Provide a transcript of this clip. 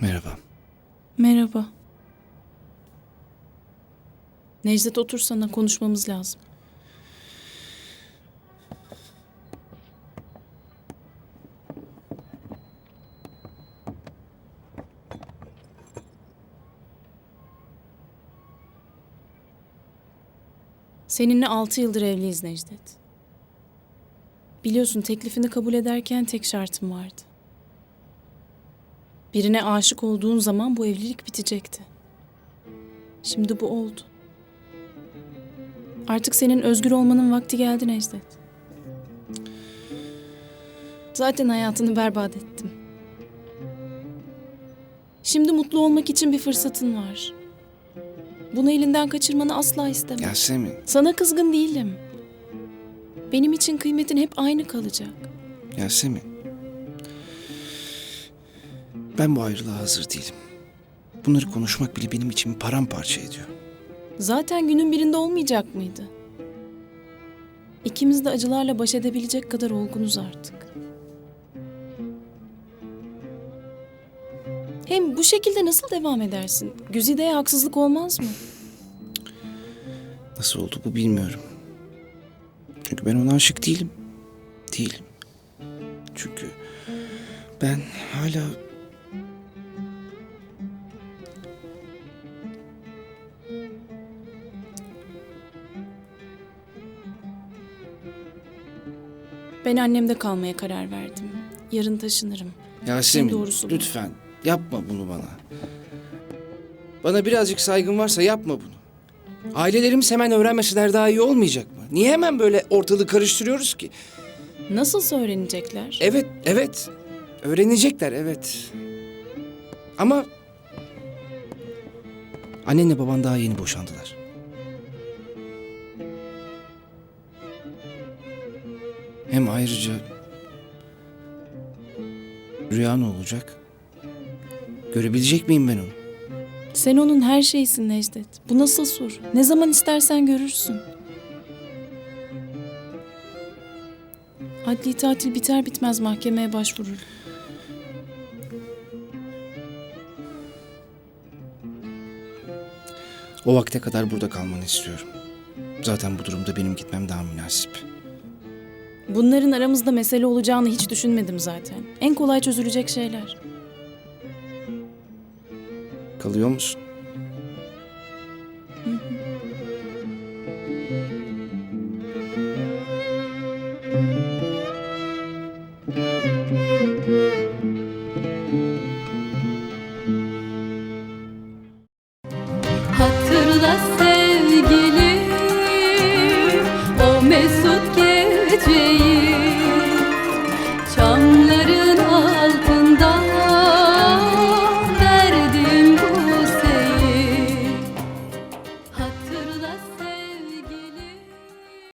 Merhaba. Merhaba. Necdet otursana konuşmamız lazım. Seninle altı yıldır evliyiz Necdet. Biliyorsun teklifini kabul ederken tek şartım vardı. Birine aşık olduğun zaman bu evlilik bitecekti. Şimdi bu oldu. Artık senin özgür olmanın vakti geldi Necdet. Zaten hayatını berbat ettim. Şimdi mutlu olmak için bir fırsatın var. Bunu elinden kaçırmanı asla istemem. Yasemin. Sana kızgın değilim. Benim için kıymetin hep aynı kalacak. Yasemin. Ben bu ayrılığa hazır değilim. Bunları konuşmak bile benim için paramparça ediyor. Zaten günün birinde olmayacak mıydı? İkimiz de acılarla baş edebilecek kadar olgunuz artık. Hem bu şekilde nasıl devam edersin? Güzide'ye haksızlık olmaz mı? Nasıl oldu bu bilmiyorum. Çünkü ben ona aşık değilim. Değilim. Çünkü ben hala Ben annemde kalmaya karar verdim. Yarın taşınırım. Yasemin doğrusu bu. lütfen yapma bunu bana. Bana birazcık saygın varsa yapma bunu. Ailelerimiz hemen öğrenmeseler daha iyi olmayacak mı? Niye hemen böyle ortalığı karıştırıyoruz ki? Nasıl öğrenecekler? Evet, evet. Öğrenecekler, evet. Ama annenle baban daha yeni boşandılar. Hem ayrıca rüya ne olacak? Görebilecek miyim ben onu? Sen onun her şeysin Necdet. Bu nasıl soru? Ne zaman istersen görürsün. Adli tatil biter bitmez mahkemeye başvurur. O vakte kadar burada kalmanı istiyorum. Zaten bu durumda benim gitmem daha münasip. Bunların aramızda mesele olacağını hiç düşünmedim zaten. En kolay çözülecek şeyler. Kalıyor musun? Hatırla sevgilim o mesut çiçeği Çam